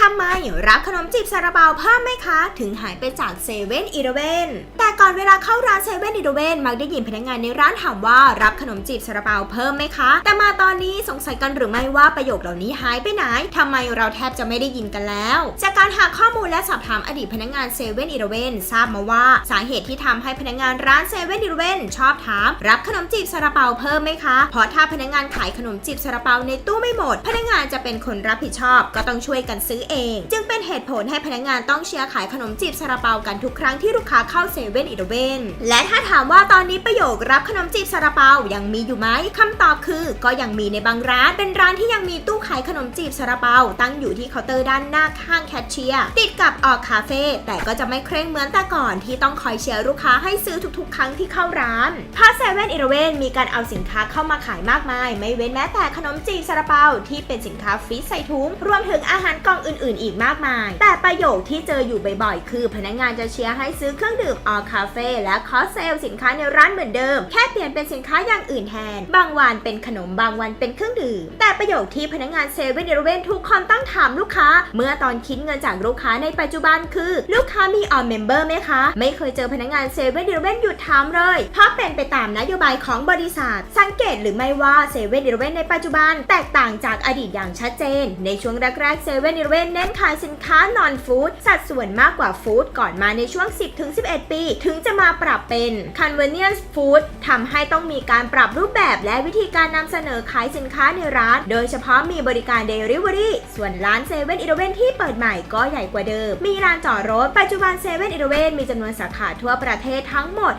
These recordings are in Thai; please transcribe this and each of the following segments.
ทำไมรับขนมจีบซาลาเปาเพิ่มไหมคะ ถึงหายไปจากเซเว่นอีเลเวนแต่ก่อนเวลาเข้าร้านเซเว่นอีเลเวนมักได้ยินพนักงานในร้านถามว่ารับขนมจีบซาลาเปาเพิ่มไหมคะ แต่มาตอนนี้สงสัยกันหรือไม่ว่าประโยคเหล่านี้หายไปไหนทำไมเราแทบจะไม่ได้ยินกันแล้ว จากการหาข้อมูลและสอบถามอดีตพนักงานเซเว่นอีเลเวนทราบมาว่าสาเหตุที่ทำให้พนักงานร้านเซเว่นอีเลเวนชอบถาม รับขนมจีบซาลาเปาเพิ่มไหมคะเพราะถ้าพนักงานขายขนมจีบซาลาเปาในตู้ไม่หมด พนักงานจะเป็นคนรับผิดชอบก็ต้องช่วยกันซื้อเอง จึงเป็นเหตุผลให้พนักงานต้องเชียร์ขายขนมจีบซาลาเปากันทุกครั้งที่ลูกค้าเข้าเซเว่นอีเลเวนและถ้าถามว่าตอนนี้ประโยครับขนมจีบซาลาเปายังมีอยู่ไหมคำตอบคือ ก็ยังมีในบางร้าน เป็นร้านที่ยังมีตู้ขายขนมจีบซาลาเปาตั้งอยู่ที่เคาน์เตอร์ด้านหน้าข้างแคชเชียร์ติดกับออกคาเฟ่แต่ก็จะไม่เคร่งเหมือนแต่ก่อนที่ต้องคอยเชียร์ลูกค้าให้ซื้อทุกๆ ครั้งที่เข้าร้านพาเซเว่นอีเลเวนมีการเอาสินค้าเข้ามาขายมากมาย ไม่เว้นแม้แต่ขนมจีบซาลาเปาที่เป็นสินค้าฟรีใส่ถุงรวมถึงอาหารกล่องอื่นๆ อีกมากมาย แต่ประโยคที่เจออยู่บ่อยๆ คือพนักงานจะเชียร์ให้ซื้อเครื่องดื่มออคาเฟ่และคอสเซลสินค้าในร้านเหมือนเดิม แค่เปลี่ยนเป็นสินค้าอย่างอื่นแทน บางวันเป็นขนมบางวันเป็นเครื่องดื่ม แต่ประโยคที่พนักงานเซเว่นอีเลเวนทุกคนตั้งถามลูกค้า เมื่อตอนคิดเงินจากลูกค้าในปัจจุบันคือ ลูกค้ามีออมเมมเบอร์ไหมคะ ไม่เคยเจอพนักงานเซเว่นอีเลเวนหยุดถามเลย เพราะเป็นไปตามนโยบายของบริษัท สังเกตหรือไม่ว่าเซเว่นอีเลเวนในปัจจุบัน แตกต่างจากอดีตอย่างชัดเจน ในช่วงแรกๆเซเว่นอีเลเวนเน้นขายสินค้านอนฟู้ดสัดส่วนมากกว่าฟู้ดก่อนมาในช่วง 10-11 ปี ถึงจะมาปรับเป็น convenience food ทำให้ต้องมีการปรับรูปแบบและวิธีการนำเสนอขายสินค้าในร้าน โดยเฉพาะมีบริการ Delivery ส่วนร้านเซเว่นอีเลเวนที่เปิดใหม่ก็ใหญ่กว่าเดิม มีลานจอดรถ ปัจจุบันเซเว่นอีเลเวนมีจำนวนสาขาทั่วประเทศทั้งหมด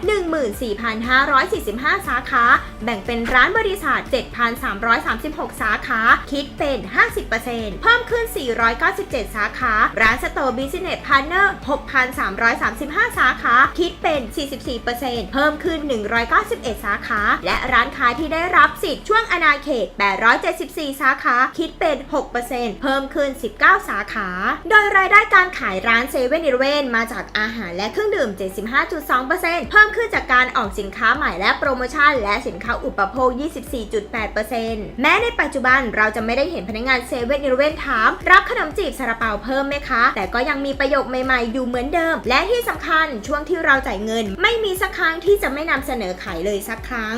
14,545 สาขา แบ่งเป็นร้านบริษัท 7,336 สาขา คิดเป็น 50%เพิ่มขึ้น497 สาขา ร้านสโตร์บิสเนสพาร์เนอร์6,335 สาขา คิดเป็น 44%เพิ่มขึ้น 191 สาขา และร้านค้าที่ได้รับสิทธิ์ช่วงอนาเขต 874 สาขา คิดเป็น 6%เพิ่มขึ้น 19 สาขา โดยรายได้การขายร้านเซเว่นอีเลเวนมาจากอาหารและเครื่องดื่ม 75.2%เพิ่มขึ้นจากการออกสินค้าใหม่และโปรโมชั่น และสินค้าอุปโภค 24.8%แม้ในปัจจุบันเราจะไม่ได้เห็นพนักงานเซเว่นอีเลเวนถาม รับขนมจีบซาลาเปาเพิ่มไหมคะ แต่ก็ยังมีประโยคใหม่ๆ อยู่เหมือนเดิม และที่สำคัญช่วงที่เราจ่ายเงิน ไม่มีสักครั้งที่จะไม่นำเสนอขายเลยสักครั้ง